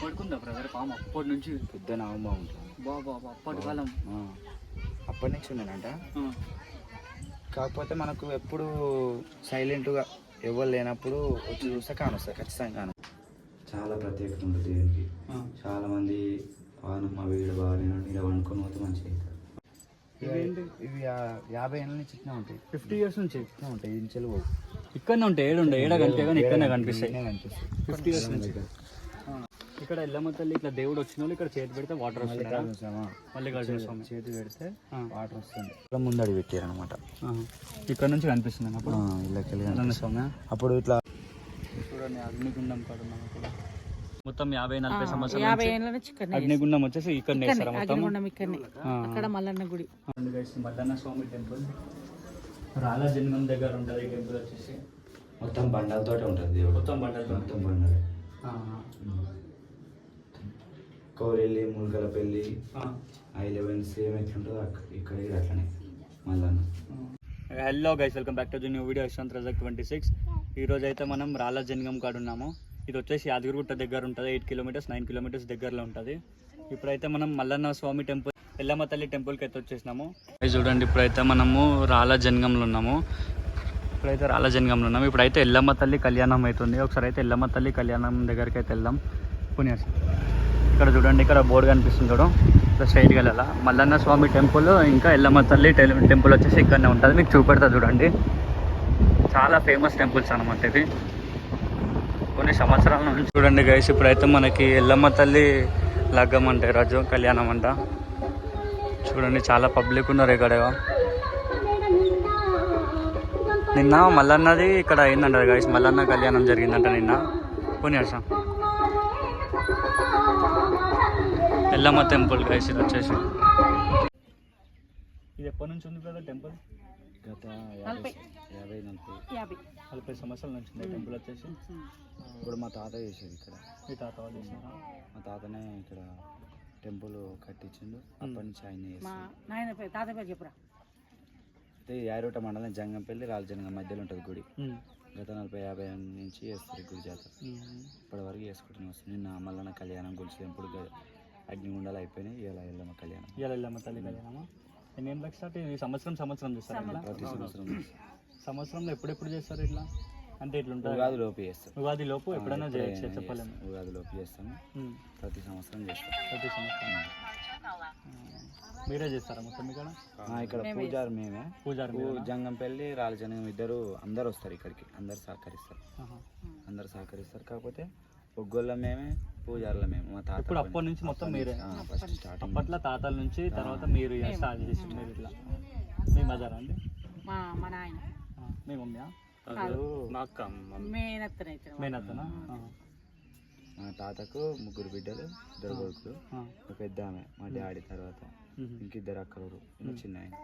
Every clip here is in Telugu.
పడుకుందా బ్రదర్ పాము అప్పటి నుంచి. పెద్ద నామం ఉంటుంది బాబా అప్పటి కాలం. ఆ. అప్పటి నుంచి ఉన్నానంట కాకపోతే మనకు ఎప్పుడు సైలెంట్గా ఎవరు లేనప్పుడు వచ్చి చూస్తే కానొస్తుంది ఖచ్చితంగా కాను చాలా ప్రత్యేకత ఉంటుంది దేవునికి. చాలా మంది వాను మా వీడు బాగాలేను ఇలా వండుకొని పోతే మంచిగా అవుతారు ఇవేంటి? ఇవి యాభై ఏళ్ళ నుంచి ఇట్లా ఉంటాయి. ఫిఫ్టీ ఇయర్స్ నుంచి. ఇట్లా ఉంటాయి ఇంచెలు ఇక్కడనే ఉంటాయి ఏడు ఉంటాయి ఏడ కనిపే కానీ ఇక్కడనే కనిపిస్తాయి. కనిపిస్తాయి. ఫిఫ్టీ ఇయర్స్ నుంచి. ఇక్కడ ఎల్లమ్మ తల్లి ఇట్లా దేవుడు వచ్చిన వాళ్ళు ఇక్కడ చేతి పెడితే వాటర్ వస్తుంది? చేతి పెడితే. వాటర్ వస్తుంది. ఇలా ముందడి పెట్టారు అనమాట ఇక్కడ నుంచి కనిపిస్తుంది అప్పుడు స్వామి? అప్పుడు ఇట్లా చూడండి అగ్నిగుండం కాడ ఉన్నాం ఇక్కడ మొత్తం యాభై నలభై సంవత్సరాల యాభై నుంచి ఏళ్ళ నుంచి ఇక్కడనే అగ్నిగుండం వచ్చేసి ఇక్కడ. అక్కడ మల్లన్న గుడి. మల్లన్న స్వామి టెంపుల్. రాలజన్మం దగ్గర ఉంటుంది టెంపుల్ వచ్చేసి. మొత్తం బండలతోటే ఉంటుంది మొత్తం బండలతో. మొత్తం బండలే. ఆ, కౌరెల్లి ములకల పెళ్ళి ఆ. ఐ లెవెన్ సేమ్ ఎట్లుంటుందో అక్కడ ఇక్కడ కూడా అట్లనే. మళ్ళీ hello guys welcome back to new video Yashwant Rajak twenty six ఈరోజు అయితే మనం రాళ్ళ జంగం కాడ ఉన్నాము. ఇది వచ్చేసి యాదగిరిగుట్ట దగ్గర ఉంటుంది ఎయిట్ కిలోమీటర్స్ నైన్ కిలోమీటర్స్ దగ్గరలో ఉంటుంది. ఇప్పుడైతే మనం మల్లన్న స్వామి టెంపుల్ ఎల్లమ్మ తల్లి టెంపుల్కి అయితే వచ్చేసినాము. చూడండి ఇప్పుడైతే మనము రాళ్ళ జంగంలో ఉన్నాము. ఇప్పుడైతే రాళ్ళ జంగంలో ఉన్నాము. ఇప్పుడైతే ఎల్లమ్మ తల్లి కళ్యాణం అవుతుంది. ఒకసారి అయితే ఎల్లమ్మ తల్లి కళ్యాణం దగ్గరికి అయితే వెళ్దాం. పుణ్యాస ఇక్కడ చూడండి ఇక్కడ బోర్డు కనిపిస్తుంది చూడం. ఇక్కడ స్ట్రైట్గా వెళ్ళాలా. మల్లన్న స్వామి టెంపుల్ ఇంకా ఎల్లమ్మ తల్లి టెంపుల్ వచ్చేసి ఇక్కడనే ఉంటుంది. మీకు చూపెడతా చూడండి. చాలా ఫేమస్ టెంపుల్స్ అనమాట ఇది కొన్ని సంవత్సరాల నుంచి చూడండి గైస్ ఇప్పుడైతే మనకి ఎల్లమ్మ తల్లి లగ్గం అంటే రాజు కళ్యాణం అంట. చూడండి చాలా పబ్లిక్ ఉన్నారు ఇక్కడ. నిన్న మల్లన్నది ఇక్కడ అయిందంట గైస్ మల్లన్న కళ్యాణం జరిగిందంట నిన్న. కొన్ని ఎల్లమ్మ టెంపుల్ గైస్ ఇది వచ్చేసి. ఇది ఎప్పటి నుంచి ఉంది కదా టెంపుల్? గత. యాభై యాభై నలభై. నలభై సంవత్సరాల నుంచి ఉంది టెంపుల్ వచ్చేసి. ఇప్పుడు మా తాత చేసేది ఇక్కడ. మీ తాత వాళ్ళు చేసినారా? మా తాతనే ఇక్కడ టెంపుల్ కట్టించిండు. అప్పటి నుంచి ఆయన తాత పేరు చెప్పురా. అయితే యారోట మండలం జంగంపల్లి రాజజంగం మధ్యలో ఉంటుంది గుడి. గత నలభై యాభై నుంచి చేస్తారు ఈ గుడి జాతర. ఉమ్. ఇప్పటి వరకు చేసుకుంటూనే వస్తుంది. నిన్న మల్లన్న కళ్యాణం గుడిసి అగ్నిగుండాలు అయిపోయినాయి. ఇలా వెళ్ళాము కళ్యాణం. ఇవాళ ఎల్లమ్మ తల్లి కళ్యాణమా? ఎన్ని ఏళ్ళకి స్టార్ట్ ఈ సంవత్సరం సంవత్సరం చేస్తారు ఇట్లా? ప్రతి సంవత్సరం. సంవత్సరంలో ఎప్పుడెప్పుడు చేస్తారు ఇట్లా? అంటే ఇట్లా ఉంటుంది ఉగాది లోపు చేస్తాం ఉగాది లోపు ఎప్పుడైనా చేయొచ్చు. చెప్పలేము. ఉగాది లోపు చేస్తాము. ప్రతి సంవత్సరం చేస్తాం ప్రతి సంవత్సరం. మీరే చేస్తారా మొత్తం ఇక్కడ ఇక్కడ పూజారి మేమే. పూజారి? జంగంపల్లి రాలజంగం ఇద్దరు అందరు వస్తారు ఇక్కడికి. అందరు సహకరిస్తారు. అందరు సహకరిస్తారు. కాకపోతే ఒగ్గోళ్ళ మేమే పూజారుల మేము మా తాత ఇప్పుడు అప్పటి నుంచి మొత్తం మీరే. ఫస్ట్ స్టార్టింగ్ అప్పట్లో తాతల నుంచి తర్వాత మీరు ఇక స్టార్ట్ చేసి మీరు ఇట్లా. మీ మదర్ అండి? మా మా నాయన. మీ మమ్మీ మా అక్క మేనత్తనైతే మేనత్తనా మా తాతకు ముగ్గురు బిడ్డలు ఇద్దరు కొడుకులు ఒక పెద్ద ఆమె మా డాడీ తర్వాత ఇంకిద్దరు అక్కలు చిన్న ఆయన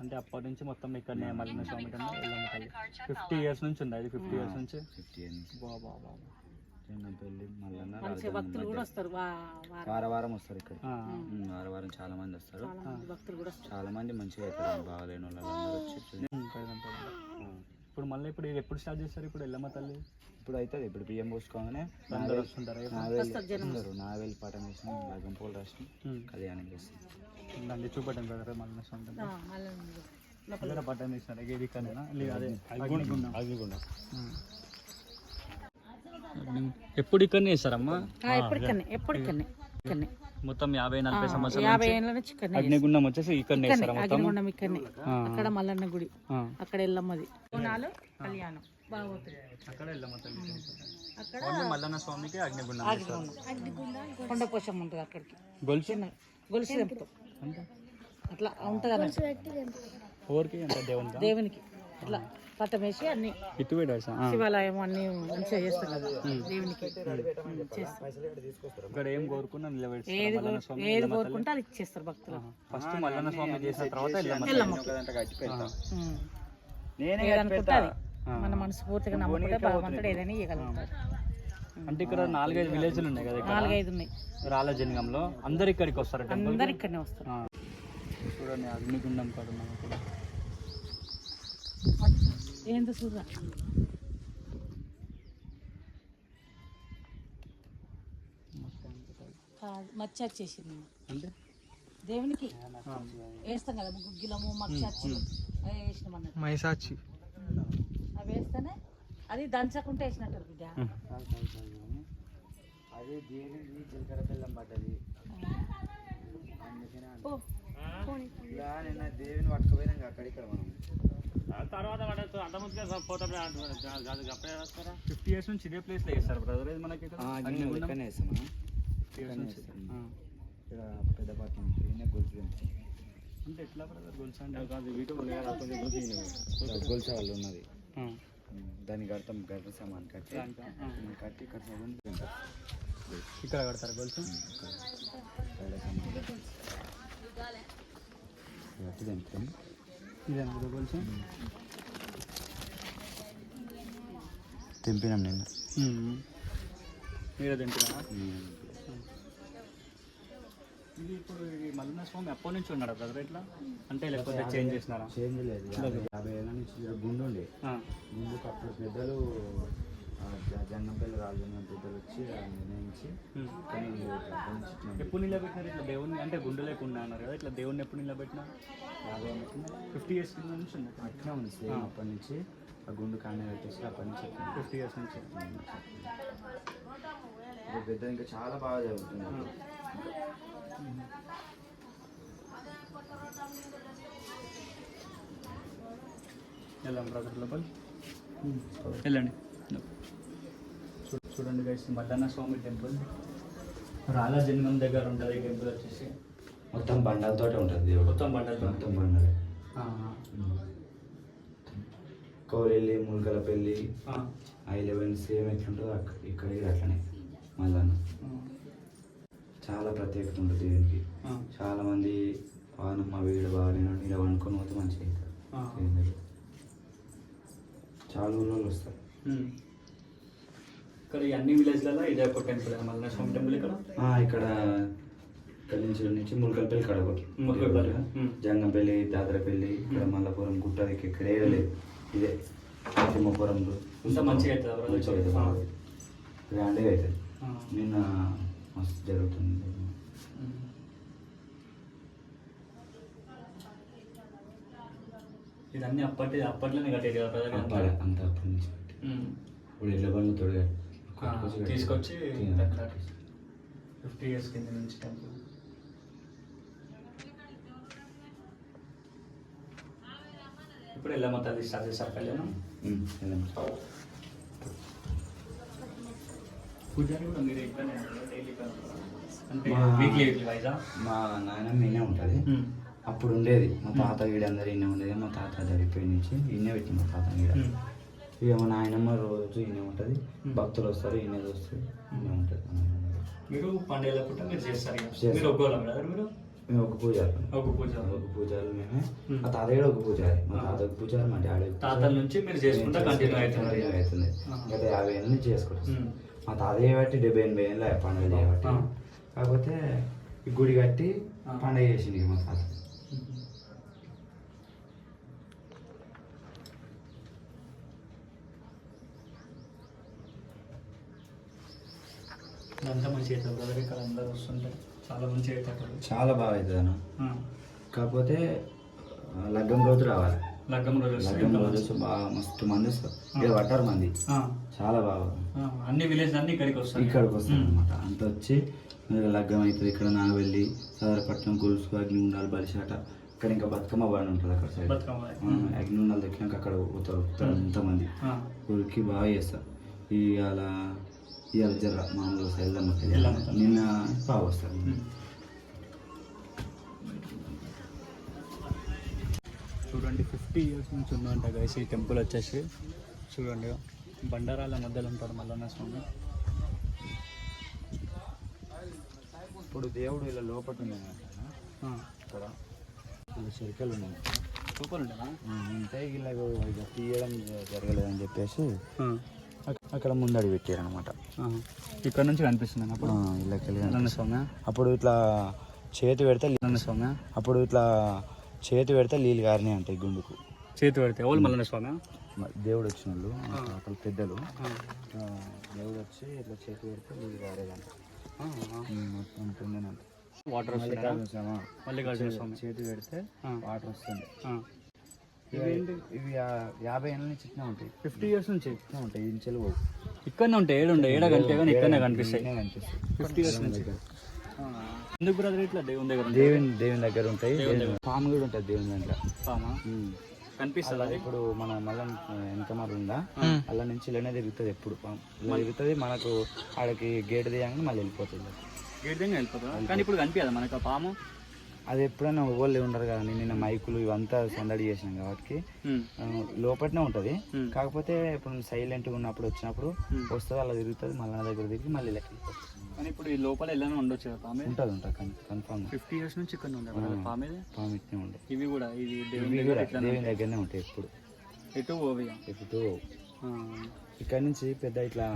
అంటే అప్పటి నుంచి మొత్తం ఇక్కడనే మళ్ళీ స్వామి టెంపుల్ ఎల్లమ్మ తల్లి. ఫిఫ్టీ ఇయర్స్ నుంచి ఉంది అది ఫిఫ్టీ ఇయర్స్ నుంచి? ఫిఫ్టీ ఇయర్ నుంచి. బా. భక్తులు కూడా. వస్తారు. వా- వారం. వార వస్తారు ఇక్కడ. ఆ, వార వారం చాలా మంది వస్తారు. చాలా మంది భక్తులు కూడా చాలా మంది మంచిగా అవుతారు బాగాలేని వచ్చి పైన. ఇప్పుడు మళ్ళీ ఇప్పుడు ఇది ఎప్పుడు స్టార్ట్ చేస్తారు? ఇప్పుడు ఎల్లమ్మ తల్లి? ఇప్పుడు అవుతుంది ఇప్పుడు బియ్యం పోసుకోగానే నావేలు నావేలు పాఠం వేసి లగ్గం పూలు రాసి. కళ్యాణం చేస్తాం దాన్ని చూపెట్టండి బ్రదర్ మళ్ళీ దగ్గర. పట్టం లేదు అదే అగ్నిగుండం. ఎప్పుడు ఇక్కడనే చేస్తారమ్మా ఆ, ఎప్పటికన్నే ఎప్పటికన్నే ఇక్కడనే. మొత్తం యాభై నలభై సంవత్సరాల యాభై నుంచి ఏళ్ళ నుంచి ఇక్కడనే అగ్నిగుండం వచ్చేసి ఇక్కడనే మొత్తం? అగ్నిగుండం ఇక్కడనే. అక్కడ మల్లన్న గుడి. అక్కడ ఎల్లమ్మది. బోనాలు కళ్యాణం. అక్కడ ఎల్లమ్మ తల్లి అక్కడ ఓన్లీ మల్లన్న స్వామికి అగ్నిగుండం చేస్తారు. కొండ. పోషం ఉంటుంది అక్కడికి. గొలుసు? గొలుసు అట్లా ఉంటుంది దేవునికి? దేవునికి. ఇట్లా పట్టం వేసి అన్ని శివాలయం అన్ని మంచిగా చేస్తారు కదా దేవునికి. ఉమ్, చేస్తారు. ఇక్కడ ఏం కోరుకున్నా నిలబెట్టి ఏది కోరు- ఏది కోరుకుంటే అది ఇచ్చేస్తారు భక్తులు. ఫస్ట్ మల్లన్న స్వామి చేసిన తర్వాత. నేనే మన మనస్ఫూర్తిగా నమ్ముకుంటే భగవంతుడు ఏదైనా ఇవ్వగలుగుతాడు అంటే ఇక్కడ నాలుగైదు విలేజ్లు ఉన్నాయి కదా ఇక్కడ? నాలుగైదు ఉన్నాయి రాళ్ళ జనిగంలో అందరు ఇక్కడికి వస్తారు అందరు ఇక్కడనే వస్తారు. చూడండి అగ్నిగుండం కాడ. ఏందో చూద్దా మచ్చ వచ్చేసింది అంటే? దేవునికి. వేస్తాం కదా గుగ్గిలము మక్ష వేసినాం అన్నట్టు. మైసాచి అవి వేస్తేనే అది దంచకుంటే వేసినట్టు బిడ్డ. అదే దేనికి జీలకర్ర బెల్లం పడ్డది. అందుకనే అంట. ఓ ఇలా మనం ఫిఫ్టీ ఇయర్స్ నుంచి ఇదే ప్లేస్లో చేస్తారు బ్రదర్. ఇది మనకి ఇక్కడ? ఆ, అన్ని ఇక్కడనే వేస్తాం మనం. 50 years ఇక్కడనే నుంచి. వేస్తాం. ఆ. ఇక్కడ పెద్ద పట్టణం ఈయన గొలుసు పెంచుతాం. అంటే ఎట్లా బ్రదర్ గొలుసు అంటే? ఇక్కడ గొలుసు వాళ్ళు ఉన్నది. దాన్ని కడతాం గడ్డ సామాన్ కట్టి. కట్టి ఇక్కడ. ఇక్కడ కడతారు గొలుసు? ఇదేనా గొలుసు? తెంపినాం నిన్న. మీరే తింటున్నా ఉమ్. ఇది ఇప్పుడు ఈ మల్లన్న స్వామి ఎప్పటి నుంచి ఉన్నాడు బ్రదర్ ఇట్లా? అంటే లేకపోతే చేంజ్ చేసినారా? చేంజ్ లేదు. యాభై ఏళ్ళ నుంచి ఇక్కడ గుండు ఉండే. అప్పుడు పెద్దలు జంగంపల్లి రాజున్న పెద్దలు వచ్చి నిర్ణయించి. ఎప్పుడు నిలబెట్టినారు ఇట్లా దేవుణ్ణి? అంటే గుండు లేకుండా అన్నారు కదా ఇట్లా దేవుణ్ణి ఎప్పుడు నిలబెట్టినారు? యాభై ఫిఫ్టీ ఇయర్స్ కింద నుంచి ఉంది అట్లా ఉంది సేమ్ అప్పటి నుంచి. ఆ గుండు కానే పెట్టేసి నుంచి అట్లా ఉంది. ఫిఫ్టీ ఇయర్స్ నుంచి పెద్ద ఇంకా చాలా బాగా జరుగుతుంది వెళ్దాం బ్రదర్ లోపల వెళ్ళండి. చూడండి గైస్ మల్లన్న స్వామి టెంపుల్. రాలా జన్మం దగ్గర ఉంటుంది ఈ టెంపుల్ వచ్చేసి. మొత్తం బండలతోటే ఉంటుంది మొత్తం బండలతో. మొత్తం బండలే. ఆ, కౌరెల్లి ముల్కల పెళ్ళి ఆ, ఐ లెవెన్ సేమ్ ఎట్లుంటుందో అక్క- ఇక్కడ కూడా అట్లనే మళ్ళా. చాలా ప్రత్యేకత ఉంటుంది దేవునికి ఆ, చాలా మంది పానమ్మ వీడు బాగాలేను ఇలా వండుకొని పోతే మంచిగా అవుతారు. చాలా ఊళ్ళో వస్తారు. ఇక్కడ అన్ని విలేజ్లలో ఇదే ఒక టెంపుల్ మల్లన్న స్వామి టెంపుల్ ఇక్కడ ఇక్కడ ఇక్కడ నుంచి నుంచి ములకలపల్లి కడగ ములకలపల్లి. జంగంపల్లి దాదరపల్లి ఇక్కడ మల్లపురం గుట్ట ఇక్కడ ఏదో లేదు. ఇదే సింహపురంలో ఇంత మంచిగా అవుతుందా. గ్రాండ్గా అవుతుంది. నిన్న మస్తు జరుగుతుంది. ఇదన్నీ అప్పటి అప్పట్లోనే కట్టేది? అప్పాలి అంత అప్పటి నుంచి. ఇప్పుడు ఇళ్ళ బండ్లు తొడగా తీసుకొచ్చి ఫిఫ్టీ ఇయర్స్ కింద నుంచి టెంపుల్ ఇప్పుడు వెళ్ళమ్మ తల్లి స్టార్ట్ చేశారు కళ్యాణం పూజారి కూడా మీరు ఇక్కడనే డైలీ అంటే మా- వీక్లీ వీక్లీ వైజా మా నాయనమ్మ ఈయనే ఉంటుంది అప్పుడు ఉండేది మా తాత వీడందరూ ఈయనే ఉండేది మా తాత చనిపోయి నుంచి ఈయనే పెట్టి మా తాత వీడ ఇక మా నాయనమ్మ రోజు ఈయనే ఉంటుంది. భక్తులు వస్తారు ఈయనే వస్తారు ఈయనే ఉంటుంది మీరు పండుగల పూట మీరు చేస్తారు. మీరు ఒక్కోళ్ళ మీరు మేము ఒక పూజారి ఒక పూజ ఒక పూజారి మేమే. మా తాత కూడా ఒక పూజారి మా. తాత ఒక పూజారి మా డాడీ తాతల పూజారి. నుంచి మీరు చేసుకుంటా కంటిన్యూ అవుతుంది అవుతుంది. గత యాభై ఏళ్ళ నుంచి చేసుకుంటాం. మా తాత చేయబట్టి డెబ్బై ఎనభై ఏళ్ళ పండుగ చేయబట్టి. కాకపోతే ఈ గుడి కట్టి. పండుగ చేసింది మా తాత అంతా మంచిగా అవుతుంది బ్రదర్ ఇక్కడ అందరూ వస్తుంటే చాలా మంచిగా అవుతారు చాలా బాగా అవుతుంది. కాకపోతే లగ్గం రోజు రావాలి. లగ్గం రోజు లగ్గం రోజు బాగా మస్తు మంది వస్తారు. ఇక్కడ పట్టారు మంది. చాలా బాగా. అన్ని విలేజ్ అన్ని ఇక్కడికి వస్తాయి. ఇక్కడికి వస్తారు అనమాట అంత వచ్చి లగ్గం అవుతుంది. ఇక్కడ నాగవెల్లి సదరపట్నం గొలుసు అగ్ని ఉండాలి బలిశాట. ఇక్కడ ఇంకా బతుకమ్మ బాగా ఉంటుంది అక్కడ సైడ్ అగ్ని ఉండాలి దక్కినాక అక్కడ పోతారు. వస్తారు ఎంతమంది ఆ. ఊరికి బాగా చేస్తారు. ఇవాళ ఇవాళ జర మామూలుగా ఎల్లమ్మ కళ్యాణం. నిన్న బాగా వస్తారు. చూడండి ఫిఫ్టీ ఇయర్స్ నుంచి ఉందంట గైస్ ఈ టెంపుల్ వచ్చేసి. చూడండి బండారాల మధ్యలో ఉంటారు మల్లన్న స్వామి. ఇప్పుడు దేవుడు ఇలా లోపల ఉన్నాడు ఆ. ఇక్కడ. ఇలా చిరికలు ఉన్నాయి సూపర్ ఉంటారా ఉంటే ఇలా ఇక తీయడం జరగలేదని చెప్పేసి అక్కడ ముందడి పెట్టారు అనమాట. ఇక్కడ నుంచి కనిపిస్తుంది అప్పుడు ఇలా మల్లన్న స్వామి అప్పుడు ఇట్లా చేతి పెడితే లీ- మల్లన్న స్వామి అప్పుడు ఇట్లా చేతి పెడితే నీళ్ళు గారినాయి అంటాయి గుండుకు. చేతి పెడితే ఎవరు మల్లన్న స్వామి దేవుడు వచ్చిన వాళ్ళు అక్కడ పెద్దలు. దేవుడు వచ్చి ఇట్లా చేతి పెడితే నీళ్ళు గారేదంట. మొత్తం ఉంటుందేనంట వాటర్ వస్తుంది మల్లికార్జున స్వామి. చేతి పెడితే. వాటర్ వస్తుంది. ఇవి యాభై ఏళ్ళ నుంచి ఇట్లా ఉంటాయి. ఫిఫ్టీ ఇయర్స్ నుంచి? ఇట్లా ఉంటాయి ఇంచెలు పోవు ఇక్కడనే ఉంటాయి ఏడు ఉంటాయి ఏడ కనిపే కానీ ఇక్కడనే కనిపిస్తాయి. ఫిఫ్టీ ఇయర్స్ నుంచి. ఎందుకు బ్రదర్ ఇట్లా? దేవుని దగ్గర ఉంటాయి? దేవుని దేవుని దగ్గర ఉంటాయి. పాము కూడా ఉంటుంది దేవుని దాంట్లో. పామా? కనిపిస్తుంది అది? ఇప్పుడు మన మళ్ళీ వెనకమారు ఉందా? అలా నుంచి ఇలానే తిరుగుతుంది ఎప్పుడు. ఇలా తిరుగుతుంది మనకు ఆడకి గేట్ తీయంగానే మళ్ళీ వెళ్ళిపోతుంది. గేట్ దగ్గర వెళ్ళిపోతుందా? కానీ ఇప్పుడు కనిపించదా మనకు పాము? అది ఎప్పుడైనా ఓళ్ళు ఉండరు కదా నిన్న మైకులు ఇవంతా సందడి చేసినాం కాబట్టి లోపలనే ఉంటుంది. కాకపోతే ఇప్పుడు సైలెంట్గా ఉన్నప్పుడు వచ్చినప్పుడు వస్తుంది అలా తిరుగుతుంది మళ్ళీ నా దగ్గర తిరిగి మళ్ళీ లెక్క కానీ ఇప్పుడు ఈ లోపల వెళ్ళాలని ఉండొచ్చు కదా పామే? ఉంటుంది ఉంటుంది కన్ఫామ్ ఫిఫ్టీ ఇయర్స్ నుంచి ఇక్కడ పామేది పాము? ఇట్నే ఉండే. ఇవి కూడా ఇవి దేవుని దగ్గరనే ఉంటాయి ఎప్పుడు. ఎటు ఓవి ఇప్పుడు ఇక్కడ నుంచి పెద్ద ఇట్లా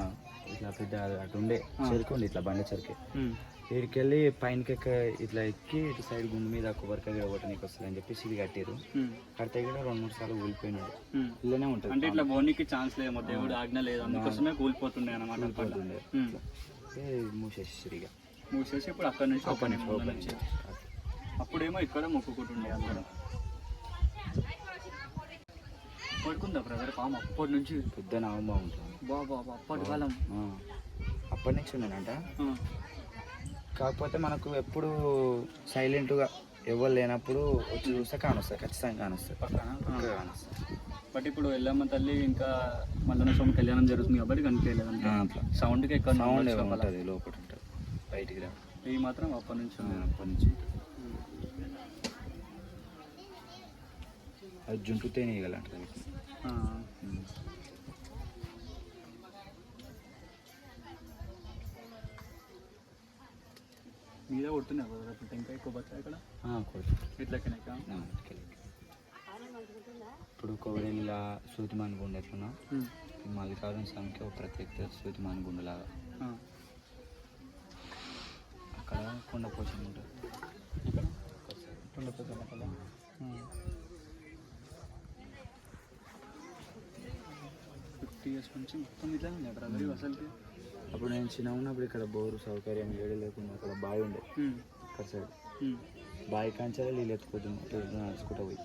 ఇట్లా పెద్ద అటు ఉండే చెరుకు ఉండే ఇట్లా బండ చెరుకు. వీడికి వెళ్ళి పైనకి ఇట్లా ఎక్కి ఇటు సైడ్ గుండు మీద కొబ్బరికాయ కొట్టడానికి వస్తుంది అని చెప్పేసి ఇది కట్టారు కడితే కూడా రెండు మూడు సార్లు ఊలిపోయినాడు ఇల్లనే ఉంటుంది. అంటే ఇట్లా బోనికి ఛాన్స్ లేదేమో దేవుడు ఆజ్ఞ లేదు అందుకోసమే కూలిపోతుండే అనమాట. ఏ మూసేసి ఇక. మూసేసి ఇప్పుడు అక్కడ నుంచి ఓపెన్ నుంచి అప్పుడేమో ఇక్కడ మొక్కుకుంటుండే అందరూ. పడుకుందా బ్రదర్ పాము అప్పటి నుంచి. పెద్ద నవంబర్ ఉంటుంది బాబా అప్పటి కాలం. అప్పటి నుంచి ఉండేనంట. కాకపోతే మనకు ఎప్పుడు సైలెంట్గా ఎవరు లేనప్పుడు వచ్చి చూస్తే కానొస్తాయి ఖచ్చితంగా కానొస్తాయి. కానొస్తాయి. బట్ ఇప్పుడు ఎల్లమ్మ తల్లి ఇంకా మల్లన్న స్వామి కళ్యాణం జరుగుతుంది కాబట్టి కనిపించలేదు అట్లా. సౌండ్కి ఎక్కడ సౌండ్ ఉంటుంది లోపల ఉంటుంది బయటికి రా. ఇవి మాత్రం అప్పటి నుంచి. అప్పటి నుంచి. అది జుంటు తేనీయగలంటారు మీద కొడుతున్నాయి బ్రదర్ ఇప్పుడు ఆ, కొడుతుంది. ఇట్లెక్కనెక్క ఆ, ఇటుకెళ్ళి. ఇప్పుడు కోవిడిల సూతిమాన్ గుండె ఎట్లున్నా? మల్లికార్జున స్వామికి ఒక ప్రత్యేకత సూతిమాన్ గుండెలాగా. అక్కడ కొండ పోషణ ఉంటుంది. ఇక్కడ? కొండపోతున్న కదా ఫిఫ్టీ ఇయర్స్ నుంచి మొత్తం ఇట్లా ఉంది అసలుకి. అప్పుడు నేను చిన్న ఉన్నప్పుడు ఇక్కడ బోరు సౌకర్యం ఏడు లేకుండా అక్కడ బావి ఉండే. ఇక్కడ సైడ్. బావి కాంచాలి నీళ్ళు ఎత్తుకుంటున్నాం ఎత్తుకుంటూ నడుచుకుంటూ పోయి.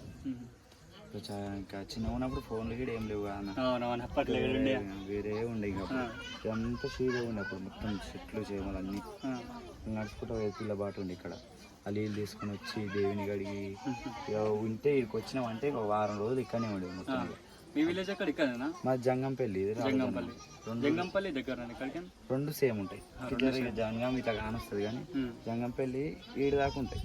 ఇంకా చిన్న ఉన్నప్పుడు ఫోన్లు కూడా ఏం లేవు కదా వేరే ఉండే ఇంకా. ఇదంతా సీదా ఉండే అప్పుడు మొత్తం చెట్లు చేమలు అన్నీ. నడుచుకుంటూ పోయి పిల్ల బాట ఉండే ఇక్కడ. ఆ నీళ్ళు తీసుకొని వచ్చి దేవుని గడిగి ఇక ఉంటే ఇక్కడికి వచ్చినామంటే ఒక వారం రోజులు ఇక్కడనే ఉండేది మొత్తం. మీ విలేజ్ ఎక్కడ ఇక్కడేనా? మా జంగంపల్లి జంగంపల్లి. జంగంపల్లి దగ్గర రెండు సేమ్ ఉంటాయి. జంగం ఇట్లా కానొస్తుంది కానీ జంగంపల్లి ఈడు దాకా ఉంటాయి.